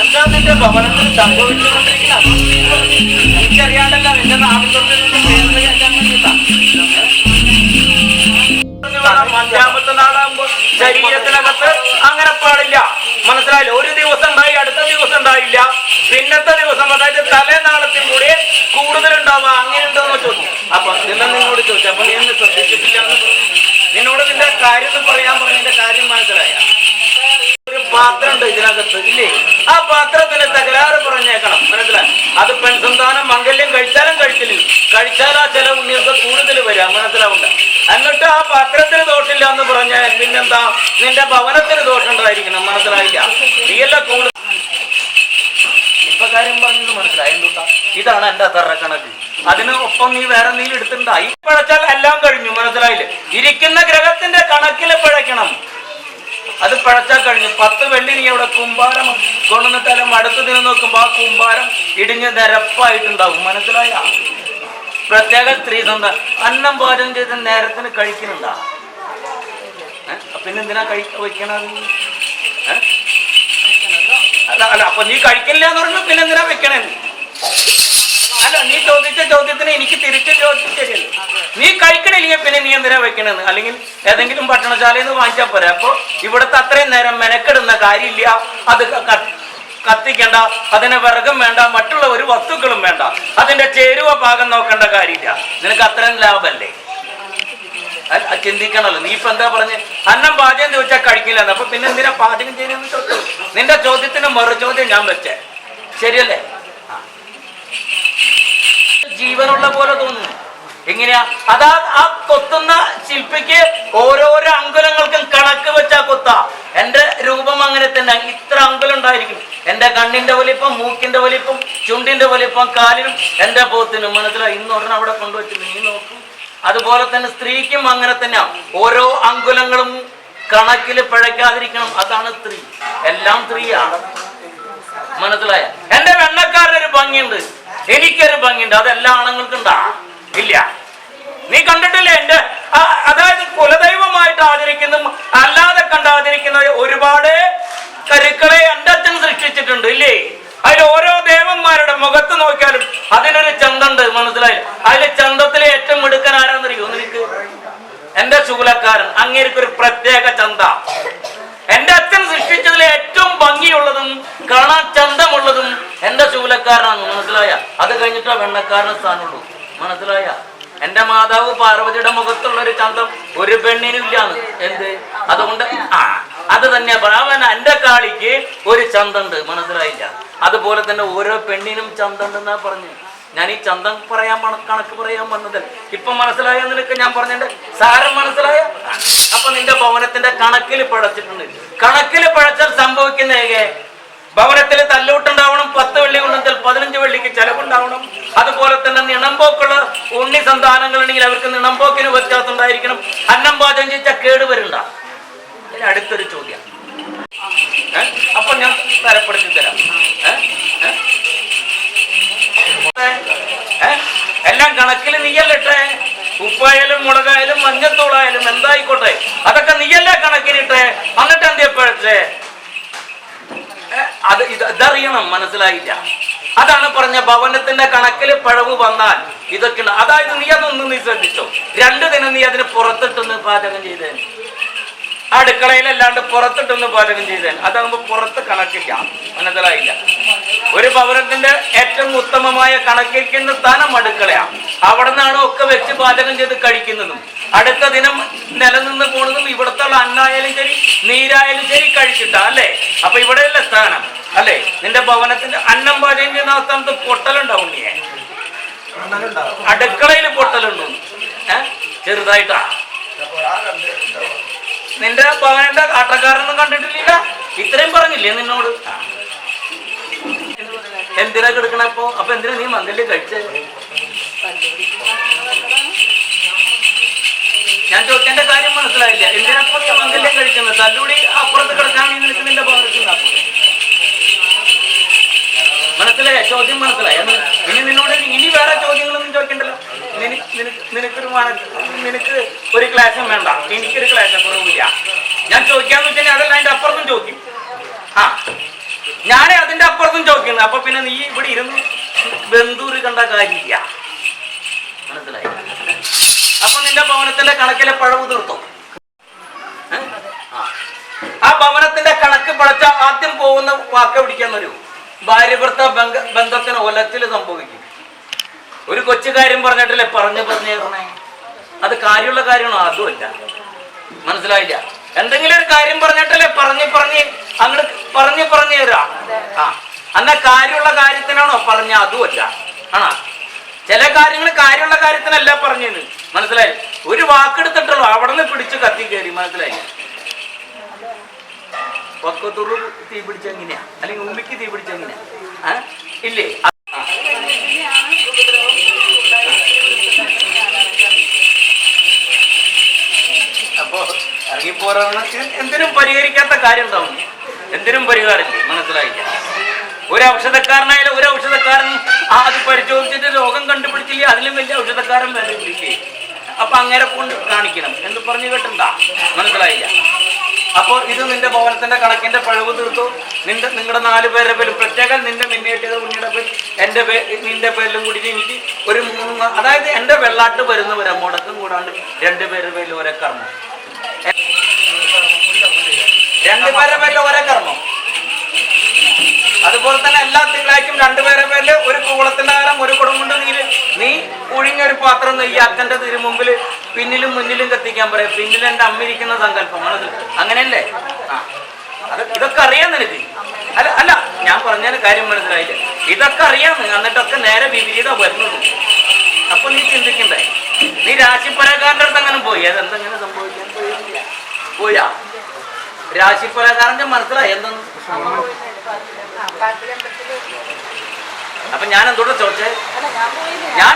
എന്താണ് നിന്റെ ഭവനത്തിൽ സംഭവിച്ചുകൊണ്ടിരിക്കുന്നത് എനിക്കറിയാണ്ടല്ല നിന്റെ നാമത്തൊട്ട് അഞ്ചാമത്തെ നാളാകുമ്പോൾ ശരീരത്തിനകത്ത് അങ്ങനെ പാടില്ല. മനസ്സിലായില്ല ഒരു ദിവസം ഉണ്ടായി അടുത്ത ദിവസം ഉണ്ടായില്ല. പിന്നത്തെ ദിവസം അതായത് തലേനാളത്തിൽ കൂടി കൂടുതലുണ്ടാവുക അങ്ങനെ ഉണ്ടോന്ന് ചോദിച്ചു. അപ്പൊ ഇന്ന് നിന്നോട് ചോദിച്ചു. അപ്പൊ നീ ശ്രദ്ധിച്ചിട്ടില്ല നിന്നോട് നിന്റെ കാര്യം പറയാൻ പറഞ്ഞതിന്റെ കാര്യം മനസ്സിലായ. ഒരു പാത്രം ഇതിനകത്ത് ഇല്ലേ? ആ പാത്രത്തിന് തകരാറ് പറഞ്ഞേക്കണം. മനസ്സിലായി അത് പെൺസന്താനം മംഗല്യം കഴിച്ചാലും കഴിച്ചില്ല. കഴിച്ചാൽ ആ ചില ഉണ്ണിയൊക്കെ കൂടുതൽ വരാം. മനസ്സിലാവണ്ട. എന്നിട്ട് ആ പാത്രത്തിന് ദോഷമില്ല എന്ന് പറഞ്ഞാൽ പിന്നെന്താ? നിന്റെ ഭവനത്തിന് ദോഷം ഉണ്ടായിരിക്കണം. മനസ്സിലായില്ല? നീയല്ല കൂടുതൽ ഇപ്പൊ കാര്യം പറഞ്ഞത് മനസ്സിലായി. എന്തുട്ടാ? ഇതാണ് എന്റെ കണക്ക്. അതിന് ഒപ്പം നീ വേറെ എന്തെങ്കിലും എടുത്തിട്ടുണ്ടായി പഴച്ചാൽ എല്ലാം കഴിഞ്ഞു. മനസ്സിലായില്ലേ? ഇരിക്കുന്ന ഗ്രഹത്തിന്റെ കണക്കിൽ പിഴയ്ക്കണം അത് പഴച്ചാൽ കഴിഞ്ഞു പത്ത് വെള്ളി നീ അവിടെ കുമ്പാരം കൊണ്ടുവന്നിട്ടാലും അടുത്ത ദിനം നോക്കുമ്പോ ആ കുമ്പാരം ഇടിഞ്ഞ് നിരപ്പായിട്ടുണ്ടാവും. മനസ്സിലായ? പ്രത്യേക സ്ത്രീ സ്വന്തം അന്നം പാചകം ചെയ്ത് നേരത്തിന് കഴിക്കുന്നുണ്ടാ? പിന്നെ എന്തിനാ കഴിക്ക വയ്ക്കണത്? അല്ല അല്ല അപ്പൊ നീ കഴിക്കില്ല എന്ന് പറഞ്ഞു പിന്നെ എന്തിനാ വെക്കണേ അല്ല നീ ചോദിച്ച ചോദ്യത്തിന് എനിക്ക് തിരിച്ചു ചോദിച്ചു നീ കഴിക്കണില്ലെങ്കിൽ പിന്നെ നീ എന്തിനാ വെക്കണെന്ന് അല്ലെങ്കിൽ ഏതെങ്കിലും ഭക്ഷണശാലയിൽ നിന്ന് വാങ്ങിച്ചാൽ പോരാ. അപ്പൊ ഇവിടുത്തെ അത്രയും നേരം മെനക്കെടുന്ന കാര്യമില്ല. അത് കത്തിക്കേണ്ട. അതിന് വിറകും വേണ്ട. മറ്റുള്ള ഒരു വസ്തുക്കളും വേണ്ട. അതിന്റെ ചേരുവ ഭാഗം നോക്കേണ്ട കാര്യമില്ല. നിനക്ക് അത്രയും ലാഭമല്ലേ ചിന്തിക്കണല്ലോ. നീ ഇപ്പൊ എന്താ പറഞ്ഞ്? അന്നം പാചകം ചോദിച്ചാൽ കഴിക്കില്ല അപ്പൊ പിന്നെ എന്തിനാ പാചകം ചെയ്യുന്ന ചോദിച്ചു? നിന്റെ ചോദ്യത്തിന് മറു ചോദ്യം ഞാൻ വെച്ചേ. ശരിയല്ലേ. ജീവനുള്ള പോലെ തോന്നുന്നു. എങ്ങനെയാ? അതാ ആ കൊത്തുന്ന ശില്പിക്ക് ഓരോരോ അങ്കുലങ്ങൾക്കും കണക്ക് വെച്ചാ കൊത്ത. എന്റെ രൂപം അങ്ങനെ തന്നെ. ഇത്ര അങ്കുലം ഉണ്ടായിരിക്കും. എന്റെ കണ്ണിന്റെ വലിപ്പം മൂക്കിന്റെ വലിപ്പം ചുണ്ടിന്റെ വലിപ്പം കാലിനും എന്റെ പോത്തിനും. മനസ്സിലായി? ഇന്ന് ഒരെണ്ണം അവിടെ കൊണ്ടുവച്ചു നീ നോക്കും. അതുപോലെ തന്നെ സ്ത്രീക്കും അങ്ങനെ തന്നെ ഓരോ അങ്കുലങ്ങളും കണക്കിൽ പിഴയ്ക്കാതിരിക്കണം. അതാണ് സ്ത്രീ. എല്ലാം സ്ത്രീയാണ് മനസ്സിലായ? എന്റെ വെണ്ണക്കാരനൊരു ഭംഗിയുണ്ട്. എനിക്കൊരു ഭംഗിയുണ്ട്. അതെല്ലാ ആണുങ്ങൾക്കും ഉണ്ടാ ഇല്ല. നീ കണ്ടിട്ടില്ലേ? എന്റെ അതായത് കുലദൈവമായിട്ട് ആചരിക്കുന്ന അല്ലാതെ കണ്ട് ആചരിക്കുന്ന ഒരുപാട് കരുക്കളെ എന്റെ അച്ഛൻ സൃഷ്ടിച്ചിട്ടുണ്ട്. ഇല്ലേ? അതിൽ ഓരോ ദേവന്മാരുടെ മുഖത്ത് നോക്കിയാലും അതിനൊരു ചന്തണ്ട് മനസ്സിലായി അതിൽ ചന്തത്തിലെ ഏറ്റവും മിടുക്കൻ ആരാന്നറിയോ? നിനക്ക്? എന്റെ ശൂലക്കാരൻ അങ്ങേർക്ക് ഒരു പ്രത്യേക ചന്ത. എന്റെ അച്ഛൻ സൃഷ്ടിച്ചതിൽ ഏറ്റവും ഭംഗിയുള്ളതും കാണാൻ ചന്തമുള്ളതും എന്റെ ചൂലക്കാരനാണ് മനസ്സിലായ? അത് കഴിഞ്ഞിട്ടാ വെണ്ണക്കാരന് സ്ഥാനമുള്ളൂ. മനസ്സിലായ? എന്റെ മാതാവ് പാർവതിയുടെ മുഖത്തുള്ള ഒരു ചന്തം ഒരു പെണ്ണിനും ഇല്ലാന്ന്. എന്ത്? അതുകൊണ്ട് ആ അത് തന്നെയാ. പറ- അവൻ എന്റെ കാളിക്ക് ഒരു ചന്തണ്ട്. മനസ്സിലായില്ല? അതുപോലെ തന്നെ ഓരോ പെണ്ണിനും ചന്തണ്ടെന്നാ പറഞ്ഞു. ഞാൻ ഈ ചന്തം പറയാൻ കണക്ക് പറയാൻ വന്നത് ഇപ്പൊ മനസ്സിലായ നിനക്ക് ഞാൻ പറഞ്ഞിട്ട് സാരം മനസ്സിലായ? അപ്പൊ നിന്റെ ഭവനത്തിന്റെ കണക്കിൽ പഴച്ചിട്ടുണ്ട് കണക്കിൽ പഴച്ചാൽ സംഭവിക്കുന്ന ഏകെ ഭവനത്തിൽ തല്ലൂട്ടുണ്ടാവണം പത്ത് വെള്ളി കൊണ്ടെങ്കിൽ പതിനഞ്ച് വെള്ളിക്ക് ചെലവുണ്ടാവണം. അതുപോലെ തന്നെ നിണമ്പോക്കുള്ള ഉണ്ണി സന്താനങ്ങൾ ഉണ്ടെങ്കിൽ അവർക്ക് നിണമ്പോക്കിന് വ്യത്യാസം അന്നം പാചകം ചെയ്ത കേട് വരുണ്ട. ഇനി അടുത്തൊരു ചോദ്യം? അപ്പൊ ഞാൻ തരപ്പെടുത്തി തരാം? എല്ലാം കണക്കിൽ നീയല്ലിട്ടെ? ഉപ്പായാലും മുളകായാലും മഞ്ഞത്തോളായാലും എന്തായിക്കോട്ടെ? അതൊക്കെ നീയല്ലേ കണക്കിനിട്ടെ? എന്നിട്ട് എന്തിയപ്പോഴത്തെ അത് ഇത് ഇതറിയണം മനസ്സിലായില്ല. അതാണ് പറഞ്ഞ ഭവനത്തിന്റെ കണക്കിൽ പഴവ് വന്നാൽ ഇതൊക്കെ. അതായത് നീ അതൊന്നും നീ ശ്രദ്ധിച്ചോ. രണ്ടു ദിനം നീ അതിന് പുറത്തിട്ടൊന്ന് പാചകം ചെയ്തേ അടുക്കളയിലല്ലാണ്ട് പുറത്തിട്ടൊന്ന് പാചകം ചെയ്തേ അതാകുമ്പോ പുറത്ത് കണക്കില്ല. മനസ്സിലായില്ല. ഒരു ഭവനത്തിന്റെ ഏറ്റവും ഉത്തമമായ കണക്കിരിക്കുന്ന സ്ഥാനം അടുക്കളയാണ്. അവിടെ നിന്നാണ് ഒക്കെ വെച്ച് പാചകം ചെയ്ത് കഴിക്കുന്നതും. അടുത്ത ദിനം നിലനിന്ന് പോണതും ഇവിടുത്തെ അന്നായാലും ശരി നീരായാലും ശരി കഴിച്ചിട്ടാ അല്ലേ? അപ്പൊ ഇവിടെയല്ല സ്ഥാനം. അല്ലേ? നിന്റെ ഭവനത്തിന്റെ അന്നം പാചകം ചെയ്യുന്ന പൊട്ടലുണ്ടാവും നീ. അടുക്കളയിൽ പൊട്ടലുണ്ടോ ചെറുതായിട്ടാ. നിന്റെ ഭവനന്റെ കാട്ടക്കാരനൊന്നും കണ്ടിട്ടില്ല ഇത്രയും പറഞ്ഞില്ലേ നിന്നോട്? എന്തിനാ കിടക്കണപ്പോ അപ്പൊ? എന്തിനാ നീ മംഗല്യം കഴിച്ചേ? ഞാൻ ചോദിച്ചതിന്റെ കാര്യം മനസ്സിലായില്ല. എന്തിനാ നീ മംഗല്യം കഴിക്കുന്നത്? തല്ലൂടി അപ്പുറത്ത് കിടക്കാൻ നീ നിന്റെ ഭവനത്തിൽ ഉണ്ടാക്കും മനസ്സിലായ? ചോദ്യം മനസ്സിലായി? ഇനി നിന്നോട് ഇനി വേറെ ചോദ്യങ്ങളൊന്നും ചോദിക്കണ്ടല്ലോ? നിനക്ക് നിനക്ക് നിനക്കൊരു നിനക്ക് ഒരു ക്ലാഷും വേണ്ട. എനിക്കൊരു ക്ലാഷും കുറവില്ല ഞാൻ ചോദിക്കാന്ന് വെച്ചാൽ അതല്ല അതിന്റെ അപ്പുറത്തും ചോദിക്കും. ആ. ഞാൻ അതിന്റെ അപ്പുറത്തും ചോദിക്കുന്നു. അപ്പൊ പിന്നെ നീ ഇവിടെ ഇരുന്ന് ബന്ധൂര് കണ്ട കാര്യമില്ല. മനസ്സിലായി? അപ്പൊ നിന്റെ ഭവനത്തിന്റെ കണക്കിലെ പഴവ് തീർത്തോ? ആ. ഭവനത്തിന്റെ കണക്ക് പഴച്ച ആദ്യം പോകുന്ന വാക്ക പിടിക്കാൻ വരൂ ഭാര്യ ഭർത്ത ബന്ധ- ബന്ധത്തിന് ഒലത്തിൽ സംഭവിക്കും. ഒരു കൊച്ചു കാര്യം പറഞ്ഞിട്ടില്ലേ? പറഞ്ഞു പറഞ്ഞു തരണേ അത് കാര്യമുള്ള കാര്യമാണോ അതുമല്ല മനസ്സിലായില്ല? എന്തെങ്കിലും ഒരു കാര്യം പറഞ്ഞിട്ടല്ലേ? പറഞ്ഞ് പറഞ്ഞ് അങ്ങോട്ട് പറഞ്ഞ് പറഞ്ഞു തരാ. ആ. എന്നാ കാര്യമുള്ള കാര്യത്തിനാണോ? പറഞ്ഞ അതുമല്ല ആണോ? ചില കാര്യങ്ങൾ കാര്യമുള്ള കാര്യത്തിനല്ല പറഞ്ഞു മനസ്സിലായി? ഒരു വാക്കെടുത്തിട്ടുള്ളൂ. അവിടെ നിന്ന് പിടിച്ച് കത്തി കയറി. മനസ്സിലായി? പക്കത്തുള്ളു തീ പിടിച്ച എങ്ങനെയാ? അല്ലെങ്കിൽ ഉമ്മിക്ക് തീ പിടിച്ച എങ്ങനെയാ? ഇല്ലേ. അപ്പോ ഇറങ്ങിപ്പോരാണ് എന്തിനും പരിഹരിക്കാത്ത കാര്യം ഉണ്ടാവും. എന്തിനും പരിഹാരമില്ലേ? മനസ്സിലായില്ല? ഒരു ഔഷധക്കാരനായാലും ഒരു ഔഷധക്കാരൻ അത് പരിശോധിച്ചിട്ട് രോഗം കണ്ടുപിടിച്ചില്ല? അതിലും വലിയ ഔഷധക്കാരൻ വേറെ പിടിക്കേ. അപ്പൊ അങ്ങനെ കൊണ്ട് കാണിക്കണം. എന്ന് പറഞ്ഞു കേട്ടണ്ട മനസ്സിലായില്ല? അപ്പൊ ഇത് നിന്റെ ഭവനത്തിന്റെ കണക്കിന്റെ പഴവ് തീർത്തു. നിന്റെ നിങ്ങളുടെ നാല് പേരുടെ പേരും പ്രത്യേകം നിന്റെ മിന്നേറ്റത് ഉണ്ണിയുടെ പേര് എന്റെ പേ നിന്റെ പേരിലും കൂടി എനിക്ക് ഒരു മൂന്ന് അതായത് എന്റെ വെള്ളാട്ട് വരുന്നവരെ മുടക്കം കൂടാണ്ട് രണ്ടുപേരുടെ പേരിൽ ഒരേ കർമ്മം. രണ്ടുപേരുടെ പേരിൽ ഒരേ കർമ്മം. അതുപോലെ തന്നെ എല്ലാ തിങ്കളാഴ്ചയും രണ്ടുപേരെ പേരിൽ ഒരു കൂളത്തിന്റെ കാലം ഒരു കുടം കൊണ്ട് നീര്. നീ ഒഴിഞ്ഞ ഒരു പാത്രം നെയ്യ് അച്ഛന്റെ തിരു മുമ്പിൽ പിന്നിലും മുന്നിലും കത്തിക്കാൻ പറയാം. പിന്നിൽ എന്റെ അമ്മ ഇരിക്കുന്ന സങ്കല്പം അത്. അങ്ങനെയല്ലേ? അത് ഇതൊക്കെ അറിയാം നിനക്ക്. അല്ല അല്ല ഞാൻ പറഞ്ഞതിന് കാര്യം മനസ്സിലായില്ല. ഇതൊക്കെ അറിയാം. എന്നിട്ടൊക്കെ നേരെ വിപരീത വരുന്നത്. അപ്പൊ നീ ചിന്തിക്കണ്ടേ? നീ രാശിപ്പലകാരന്റെ അടുത്ത് അങ്ങനെ പോയി. അതെന്തെങ്ങനെ സംഭവിക്കാൻ? പോയില്ല. പോയാ രാശിപ്പലകാരന്റെ മനസ്സിലായി എന്തെന്ന്? അപ്പൊ ഞാൻ എന്തോടെ ചോദിച്ചേ? ഞാൻ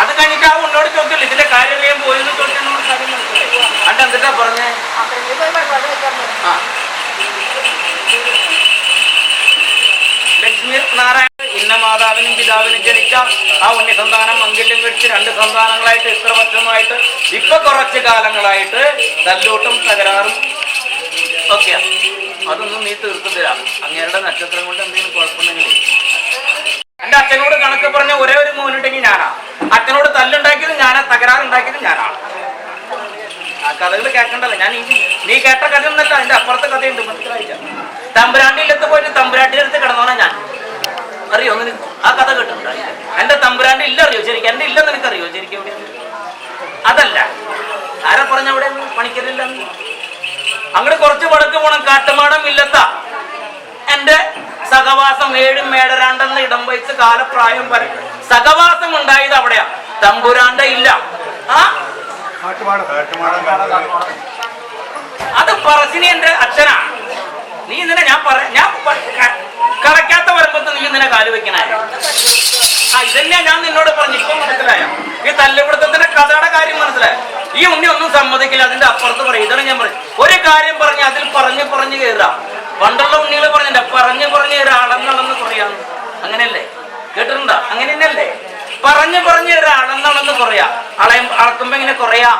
അത് കഴിഞ്ഞിട്ട് ആ ഉന്നോട് ചോദിച്ചില്ല ഇതിന്റെ കാര്യം പോയെന്ന് മനസ്സിലായി അണ്ട് എന്തിട്ടാ പറഞ്ഞേ? ലക്ഷ്മി നാരായണ ഇന്ന മാതാവിനും പിതാവിനും ജനിച്ച ആ ഉണ്ണി സന്താനം മംഗല്യം കഴിച്ച് രണ്ട് സന്താനങ്ങളായിട്ട് ഇത്ര വർഷമായിട്ട് ഇപ്പൊ കുറച്ച് കാലങ്ങളായിട്ട് തല്ലൂട്ടും തകരാറും ഒക്കെയാ. അതൊന്നും നീ തരാം അങ്ങേരുടെ നക്ഷത്രം കൊണ്ട് എന്തെങ്കിലും കുഴപ്പമുണ്ടെങ്കിൽ എന്റെ അച്ഛനോട് കണക്ക് പറഞ്ഞ ഒരേ ഒരു മോനുണ്ടെങ്കിൽ ഞാനാ. അച്ഛനോട് തല്ലുണ്ടാക്കിയത് ഞാനാ തകരാറുണ്ടാക്കിയത് ഞാനാണ് ആ കഥകൾ കേൾക്കണ്ടല്ലോ. ഞാൻ നീ കേട്ട കഥ എന്നിട്ട് അതിന്റെ അപ്പുറത്തെ കഥയുണ്ട് മനസ്സിലായില്ല? തമ്പുരാന്റെ ഇല്ലത്ത് പോയിട്ട് തമ്പുരാട്ടിന്റെ അടുത്ത് കിടന്നോണ ഞാൻ. അറിയോ നിനക്ക്? ആ കഥ കേട്ടിട്ടുണ്ടോ? എന്റെ തമ്പുരാന്റെ ഇല്ല അറിയോ? ശരിക്കും എന്റെ ഇല്ലെന്ന് നിനക്ക് അറിയോ? ശരിക്കും അതല്ല. ആരാ പറഞ്ഞ അവിടെ? പണിക്കരില്ല അങ്ങോട്ട് കുറച്ച് വടക്ക് പോണം. കാട്ടുമാടം ഇല്ലത്ത. എന്റെ സഹവാസം ഏഴും മേടരാണ്ടെന്ന് ഇടം വഹിച്ച് കാലപ്രായം വരെ സഹവാസം ഉണ്ടായത് അവിടെയാ. തമ്പുരാന്റെ ഇല്ല. ആ? അത് പറശ്ശിനി എന്റെ അച്ഛനാ. നീ ഇന്നലെ ഞാൻ പറ ഞാൻ കടക്കാത്ത വരുമ്പത്ത് നീ ഇന്നലെ കാൽ വെക്കണേ ആ ഇതന്നെയാ ഞാൻ നിന്നോട് പറഞ്ഞു ഇപ്പൊ മനസ്സിലായ? ഈ തല്ലുപിടുത്തത്തിൽ ഈ ഉണ്ണി ഒന്നും സമ്മതിക്കില്ല അതിന്റെ അപ്പുറത്ത് പറയും. ഇതാണ് ഞാൻ പറയും. ഒരു കാര്യം പറഞ്ഞ് അതിൽ പറഞ്ഞു പറഞ്ഞു കയറുക പണ്ടുള്ള ഉണ്ണികൾ പറഞ്ഞില്ല പറഞ്ഞു പറഞ്ഞു കയറുക അളന്നളന്ന് കുറയാന്ന് അങ്ങനെയല്ലേ? കേട്ടിട്ടുണ്ടോ? അങ്ങനെ തന്നെയല്ലേ? പറഞ്ഞു പറഞ്ഞു കയറുക അളന്നളന്ന് കുറയാ. അളയും അളക്കുമ്പോ ഇങ്ങനെ കുറയാ.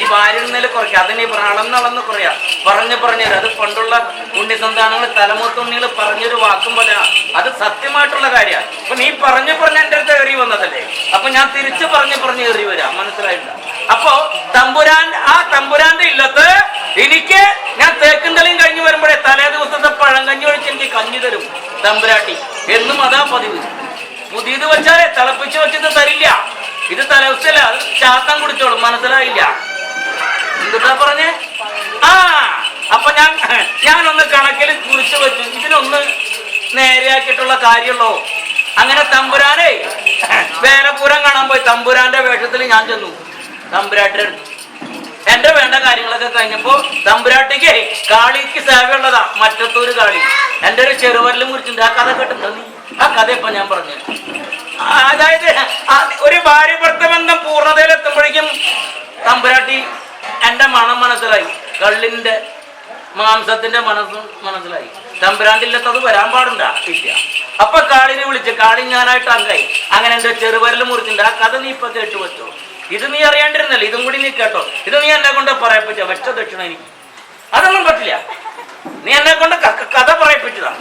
ഈ ഭാര്യയിൽ കുറയ്ക്കുക. അതിന് ഈ നടന്ന് കുറയാ പറഞ്ഞു പറഞ്ഞു അത് പണ്ടുള്ള ഉണ്ണി സന്താനങ്ങൾ തലമുത്തുണ്ണികൾ പറഞ്ഞൊരു വാക്കും പോലെ അത് സത്യമായിട്ടുള്ള കാര്യമാണ്. അപ്പൊ നീ പറഞ്ഞു പറഞ്ഞ എന്റെ അടുത്ത് കയറി വന്നതല്ലേ? അപ്പൊ ഞാൻ തിരിച്ചു പറഞ്ഞു പറഞ്ഞു കയറി വരാം. മനസ്സിലായില്ല? അപ്പോ തമ്പുരാൻ ആ തമ്പുരാന്റെ ഇല്ലത്ത് എനിക്ക് ഞാൻ തേക്കുന്തലയും കഴിഞ്ഞു വരുമ്പോഴേ തലേ ദിവസത്തെ പഴം കഞ്ഞി ഒഴിച്ച് എനിക്ക് കഞ്ഞി തരും തമ്പുരാട്ടി. എന്നും അതാ പതിവ്. പുതിയത് വെച്ചാലേ തിളപ്പിച്ച് വെച്ചത് തരില്ല. ഇത് തലവസ്ഥയല്ല അത് ചാത്തം കുടിച്ചോളും. മനസ്സിലായില്ല? എന്തുട്ടാ പറഞ്ഞേ? ആ അപ്പൊ ഞാൻ ഞാനൊന്ന് കണക്കിൽ കുറിച്ച് വെച്ചു. ഇതിനൊന്ന് നേരെയാക്കിയിട്ടുള്ള കാര്യമുള്ളോ. അങ്ങനെ തമ്പുരാനെ വേലപുരം കാണാൻ പോയി. തമ്പുരാന്റെ വേഷത്തിൽ ഞാൻ ചെന്നു. തമ്പുരാട്ടി എന്റെ വേണ്ട കാര്യങ്ങളൊക്കെ കഴിഞ്ഞപ്പോ തമ്പുരാട്ടിക്ക് കാളിക്ക് സേവയുള്ളതാ. മറ്റത്തൊരു കാളി. എന്റെ ഒരു ചെറുവരലും കുറിച്ചിട്ടുണ്ട് ആ കഥ കേട്ടിട്ടുണ്ടോ ആ കഥ ഇപ്പൊ ഞാൻ പറഞ്ഞു അതായത് ഒരു ഭാര്യ ഭർത്ത ഭർത്തബന്ധം പൂർണതയിലെത്തുമ്പോഴേക്കും തമ്പുരാട്ടി എന്റെ മണം മനസ്സിലായി. കള്ളിന്റെ മാംസത്തിന്റെ മനസ്സും മനസ്സിലായി. തമ്പുരാന്റെ ഇല്ലത്തത് വരാൻ പാടുണ്ടാ. ഇല്ല. അപ്പൊ കാളിനെ വിളിച്ച് കാളി ഞാനായിട്ട് അങ്കായി അങ്ങനെ എന്റെ ചെറുവരൽ മുറിച്ചിട്ടുണ്ട് ആ കഥ നീ ഇപ്പൊ കേട്ടു വെച്ചോ. ഇത് നീ അറിയാണ്ടിരുന്നല്ലോ? ഇതും കൂടി നീ കേട്ടോ. ഇത് നീ എന്നെ കൊണ്ട് പറയപ്പിച്ച വെച്ച ദക്ഷിണ എനിക്ക്. അതൊന്നും പറ്റില്ല. നീ എന്നെ കൊണ്ട് കഥ പറയപ്പിച്ചതാണ്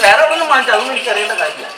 വേറെ ഒന്നും വാങ്ങിച്ചു അതൊന്നും എനിക്ക് അറിയേണ്ട കാര്യമില്ല.